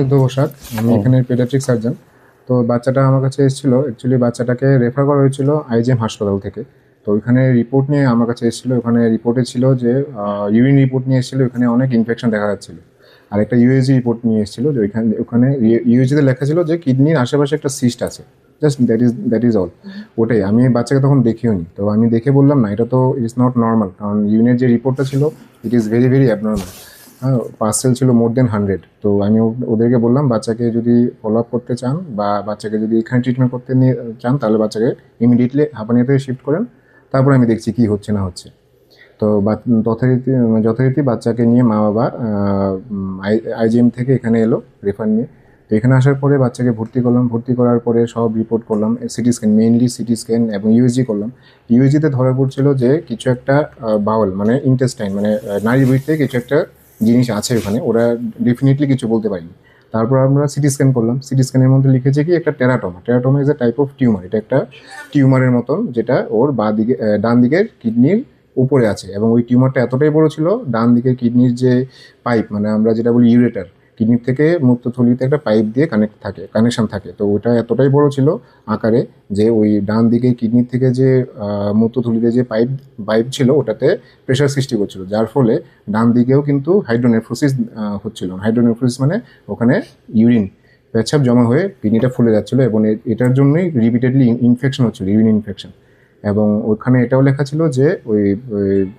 অনিরুদ্ধ বসাক আমি এখানে paediatric surgeon তো বাচ্চাটা আমার কাছে এসেছিল অ্যাকচুয়ালি বাচ্চাটাকে রেফার করা হয়েছিল আইজিএম হাসপাতাল থেকে। তো ওইখানে রিপোর্ট নিয়ে আমার কাছে এসেছিল ওখানে রিপোর্টে ছিল যে ইউরিন রিপোর্ট নিয়ে এসেছিল ওখানে অনেক ইনফেকশন দেখা যাচ্ছিল। আর একটা ইউএসজি রিপোর্ট নিয়ে এসেছিল যে ওইখানে ওখানে ইউএসজিতে লেখা ছিল যে কিডনির আশেপাশে একটা সিস্ট আছে। Just that is that is all ওটাই আমি বাচ্চাকে তখন দেখিও নি। তো আমি দেখে বললাম না এটা তো ইটস নট নর্মাল কারণ ইউনিটের যে রিপোর্টটা ছিল it is very very abnormal parcel ছিল মোর দেন হান্ড্রেড তো আমি ওদেরকে বললাম, বাচ্চাকে যদি ফলো আপ করতে চান বা বাচ্চাকে যদি এখানে ট্রিটমেন্ট করতে নিয়ে, চান, তাহলে বাচ্চাকে ইমিডিয়েটলি হাঁপানিয়াতে শিফট করেন। তারপর আমি দেখছি কি হচ্ছে না হচ্ছে। তো যথারীতি যথারীতি বাচ্চাকে নিয়ে মা বাবা আইজিএম থেকে এখানে এলো রেফার নিয়ে। তো এখানে আসার পরে বাচ্চাকে ভর্তি করলাম। ভর্তি করার পরে সব রিপোর্ট করলাম CT scan mainly CT scan এবং ইউএসজি করলাম। ইউএসজিতে ধরা পড়ছিল যে কিছু একটা বাউল মানে ইন্টেস্টাইন মানে নারী বৃত্তে কিছু একটা জিনিস আছে ওখানে, ওরা ডেফিনেটলি কিছু বলতে পারিনি। তারপর আমরা সিটি স্ক্যান করলাম। সিটি স্ক্যানের মধ্যে লিখেছে কি, একটা teratoma teratoma is a type of tumour এটা একটা টিউমারের মতন যেটা ওর বা দিকে ডান দিকের কিডনির উপরে আছে। এবং ওই টিউমারটা এতটাই বড় ছিল, ডান দিকের কিডনির যে পাইপ মানে আমরা যেটা বলি ইউরেটার কিডনির থেকে মূত্রথলিতে একটা পাইপ দিয়ে কানেক্ট থাকে কানেকশন থাকে। তো ওটা এতটাই বড় ছিল আকারে যে ওই ডান দিকে কিডনির থেকে যে আহ, মূত্রথলিতে যে পাইপ পাইপ ছিল ওটাতে প্রেশার সৃষ্টি করছিল। যার ফলে ডান দিকেও কিন্তু হাইড্রোনেফ্রোসিস হচ্ছিল হাইড্রোনেফ্রোসিস মানে ওখানে ইউরিন পেচ্ছাপ জমা হয়ে কিডনিটা ফুলে যাচ্ছিল এবং এটার জন্যই রিপিটেডলি ইনফেকশন হচ্ছিল ইউরিন ইনফেকশন এবং ওখানে এটাও লেখা ছিল যে ওই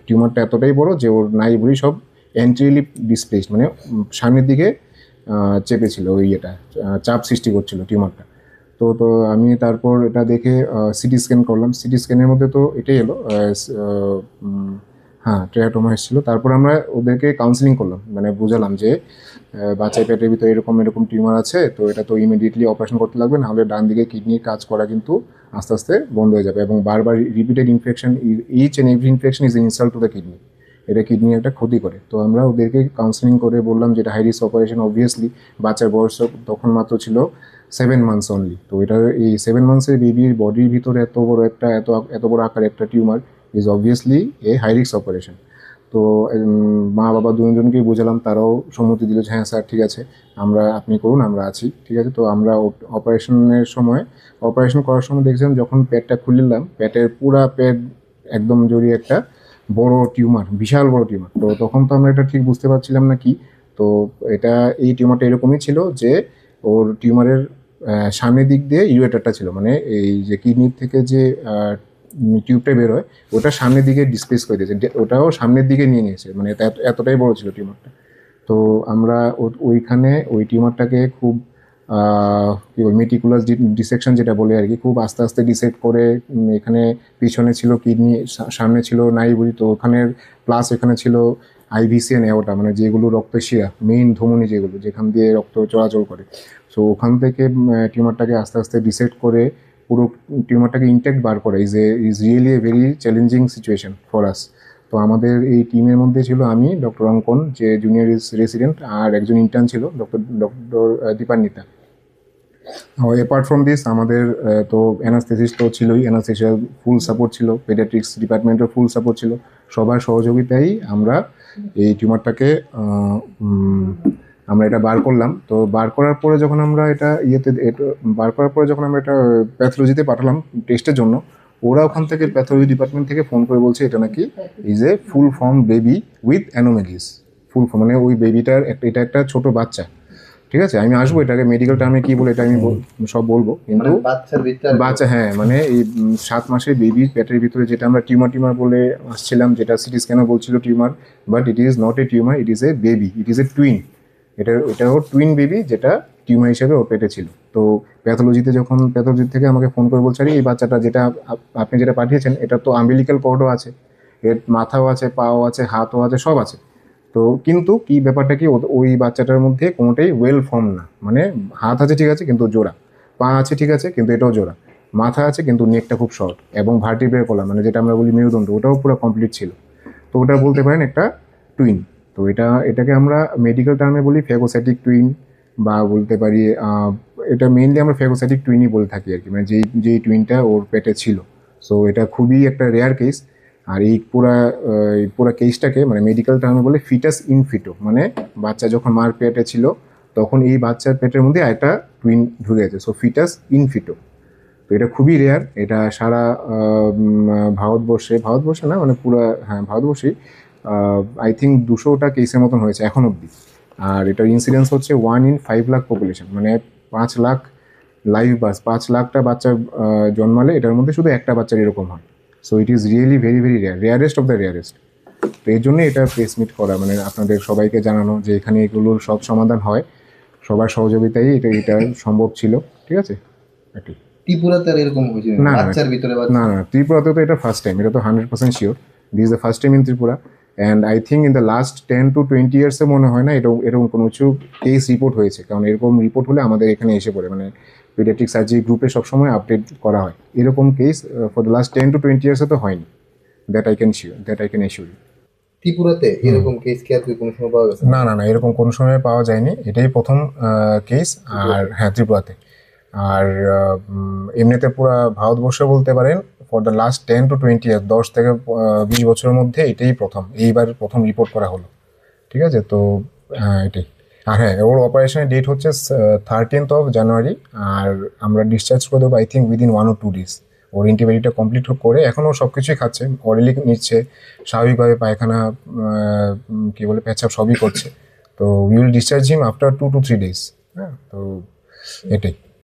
টিউমারটা এতটাই বড় যে ওর নাইবুড়ি সব এন্ট্রিলি ডিসপ্লেসড মানে সামনের দিকে চেপেছিল ওই ইয়েটা চাপ সৃষ্টি করছিল টিউমারটা। তো তো আমি তারপর এটা দেখে সিটি স্ক্যান করলাম। সিটি স্ক্যানের মধ্যে তো এটাই এলো হ্যাঁ ট্রেয়াটোমা এসেছিল। তারপর আমরা ওদেরকে কাউন্সিলিং করলাম। মানে বুঝালাম যে আহ, বাচ্চার পেটের ভিতরে এরকম এরকম টিউমার আছে তো এটা তো ইমিডিয়েটলি অপারেশন করতে লাগবে নাহলে ডান দিকে কিডনির কাজ করা কিন্তু আস্তে আস্তে বন্ধ হয়ে যাবে এবং বারবার repeated infection each and every infection is insult to the kidney এটা কিডনি একটা ক্ষতি করে। তো আমরা ওদেরকে কাউন্সেলিং করে বললাম যেটা হাই রিস্ক অপারেশন অবভিয়াসলি বাচ্চার বয়স তখন মাত্র ছিল সেভেন মান্থস অনলি তো এটা এই সেভেন মান্থসের বেবির বডির ভিতরে এত বড় একটা, এত এত বড় আকার একটা tumour is obviously a high risk operation তো মা বাবা দুজনকেই বোঝালাম, তারাও সম্মতি দিল যে হ্যাঁ স্যার, ঠিক আছে, আমরা, আপনি করুন, আমরা আছি, ঠিক আছে। তো আমরা অপারেশনের সময় অপারেশন করার সময় দেখছিলাম যখন পেটটা খুলিলাম পেটের পুরা পেট একদম জড়িয়ে একটা বড় টিউমার, বিশাল বড় টিউমার। তো তখন তো আমরা এটা ঠিক বুঝতে পারছিলাম না কি। তো এটা, এই টিউমারটা এরকমই ছিল যে ওর টিউমারের সামনের দিক দিয়ে ইউরেটারটা ছিল। মানে এই যে কিডনির থেকে যে টিউবটা বের হয়, ওটা সামনের দিকে ডিসপ্লেস করে দিয়েছে। ওটাও সামনের দিকে নিয়ে নিয়েছে মানে এতটাই বড় ছিল টিউমারটা। তো আমরা ওইখানে ওই টিউমারটাকে খুব কি বল মেটিকুলাস ডিসেকশন যেটা বলে আর কি, খুব আস্তে আস্তে ডিসেক্ট করে এখানে পিছনে ছিল কিডনি সামনে ছিল নাইবুড়ি, তো ওখানের প্লাস এখানে ছিল আইভিসি নেওয়াটা মানে যেগুলো রক্ত শিরা মেইন ধমনী যেগুলো, যেখান দিয়ে রক্ত চলাচল করে। সো ওখান থেকে টিউমারটাকে আস্তে আস্তে ডিসেক্ট করে, পুরো টিউমারটাকে ইনটেক্ট বার করা is a is really a very challenging situation for us তো আমাদের এই টিমের মধ্যে ছিল আমি ডক্টর অঙ্কন, যে জুনিয়র রেসিডেন্ট আর একজন ইন্টার্ন ছিল doctor doctor Dipanwita. Apart from this আমাদের তো অ্যানাস্থেসিস তো ছিলই অ্যানাস্থেসিয়ার ফুল সাপোর্ট ছিল পেডিয়াট্রিক্স ডিপার্টমেন্টের ফুল সাপোর্ট ছিল। সবার সহযোগিতায় আমরা এই টিউমারটাকে আমরা এটা বার করলাম। তো বার করার পরে যখন আমরা এটা ইয়েতে বার করার পরে যখন আমরা এটা প্যাথোলজিতে পাঠালাম টেস্টের জন্য, ওরা ওখান থেকে প্যাথোলজি ডিপার্টমেন্ট থেকে ফোন করে বলছে, এটা নাকি is a full form baby with anomalies full form মানে ওই বেবিটার একটা, এটা একটা ছোট বাচ্চা। ঠিক আছে? আমি আসব এটাকে মেডিকেল টার্মে কি বলে এটা আমি বল- সব বলব কিন্তু মানে ভিতরে বাচ্চা হ্যাঁ মানে এই সাত মাসের বেবির পেটের ভিতরে যেটা আমরা টিউমার টিউমার বলে আসছিলাম যেটা সিটি স্ক্যানও বলছিল tumour but it is not a tumour it is a baby it is a twin এটা এটা ওর টুইন বেবি যেটা টিউমার হিসেবে ওর পেটে ছিল। তো প্যাথোলজিতে যখন প্যাথোলজি থেকে আমাকে ফোন করে বলছে এই বাচ্চাটা যেটা আপনি যেটা পাঠিয়েছেন এটা তো আম্বিলিক্যাল কর্ডও আছে। এর মাথাও আছে পাও আছে হাতও আছে সব আছে। তো কিন্তু কি ব্যাপারটা কি ওই বাচ্চাটার মধ্যে কোনোটাই ওয়েল ফর্ম না। মানে হাত আছে ঠিক আছে, কিন্তু জোড়া। পা আছে ঠিক আছে, কিন্তু এটাও জোড়া। মাথা আছে, কিন্তু নেকটা খুব শর্ট এবং ভার্টিব্রের কলা মানে যেটা আমরা বলি মেরুদণ্ড, ওটাও পুরো কমপ্লিট ছিল। তো ওটা বলতে পারেন একটা টুইন তো এটা, এটাকে আমরা মেডিকেল টার্মে বলি ফেগোসাইটিক টুইন বা বলতে পারি এটা মেইনলি আমরা ফেগোসাইটিক টুইনই বলে থাকি আর কি। মানে যেই যেই টুইনটা ওর পেটে ছিল। সো এটা খুবই একটা রেয়ার কেস আর এই পুরা এই পুরা কেসটাকে মানে মেডিকেল টার্মে বলে ফিটাস ইনফিটো মানে বাচ্চা যখন মার পেটে ছিল, তখন এই বাচ্চার পেটের মধ্যে একটা টুইন ঢুকে গেছে সো ফিটাস ইনফিটো তো এটা খুবই রেয়ার এটা সারা ভারতবর্ষে ভারতবর্ষে না মানে পুরো হ্যাঁ ভারতবর্ষেই আই থিঙ্ক দুশোটা কেসের মতন হয়েছে এখন অবধি। আর এটার ইনসিডেন্স হচ্ছে one in five lakh population মানে পাঁচ লাখ লাইভ বাস পাঁচ লাখটা বাচ্চা জন্মালে এটার মধ্যে শুধু একটা বাচ্চার এরকম হয়। So it is really very very rare rarest of the rarest তো এই জন্যই এটা প্রেস মিট করা মানে আপনাদের সবাইকে জানানো যে এখানে এগুলোর সব সমাধান হয়। সবার সহযোগিতায় এটা এটা সম্ভব ছিল ঠিক আছে? এটাই ত্রিপুরাতে আর এরকম হয়েছিল না, না। বাচ্চার ভিতরে না না ত্রিপুরাতে তো এটা ফার্স্ট টাইম এটা তো hundred percent sure this the first time in Tripura. And I think in the last ten to twenty ইয়ার্সে মনে হয় না এরকম এরকম কোনো কিছু কেস রিপোর্ট হয়েছে। কারণ এরকম রিপোর্ট হলে আমাদের এখানে এসে পড়ে মানে পিডিয়াট্রিক সার্জারি গ্রুপে সবসময় আপডেট করা হয়। এরকম case for the last ten to twenty ইয়ার্সে তো হয়নি that I can sure that I can assure ত্রিপুরাতে এরকম কেস কি আর কোনো সময় পাওয়া গেছে? না না না এরকম কোনো সময় পাওয়া যায়নি। এটাই প্রথম কেস আর হ্যাঁ ত্রিপুরাতে। আর এমনিতে পুরো ভারতবর্ষে বলতে পারেন for the last ten to twenty year দশ থেকে বিশ বছরের মধ্যে এটাই প্রথম। এইবার প্রথম রিপোর্ট করা হলো। ঠিক আছে? তো আহ, এটাই। আর হ্যাঁ ওর অপারেশনের ডেট হচ্ছে থার্টিনথ অফ জানুয়ারি আর আমরা ডিসচার্জ করে দেবো I think within one or two days ওর ইন্টিবায়োটিকটা কমপ্লিট করে, এখনও সব কিছুই খাচ্ছে অরেলি নিচ্ছে, স্বাভাবিকভাবে পায়খানা কী বলে প্যাচাপ সবই করছে। তো will discharge him after two to three days হ্যাঁ তো এটাই।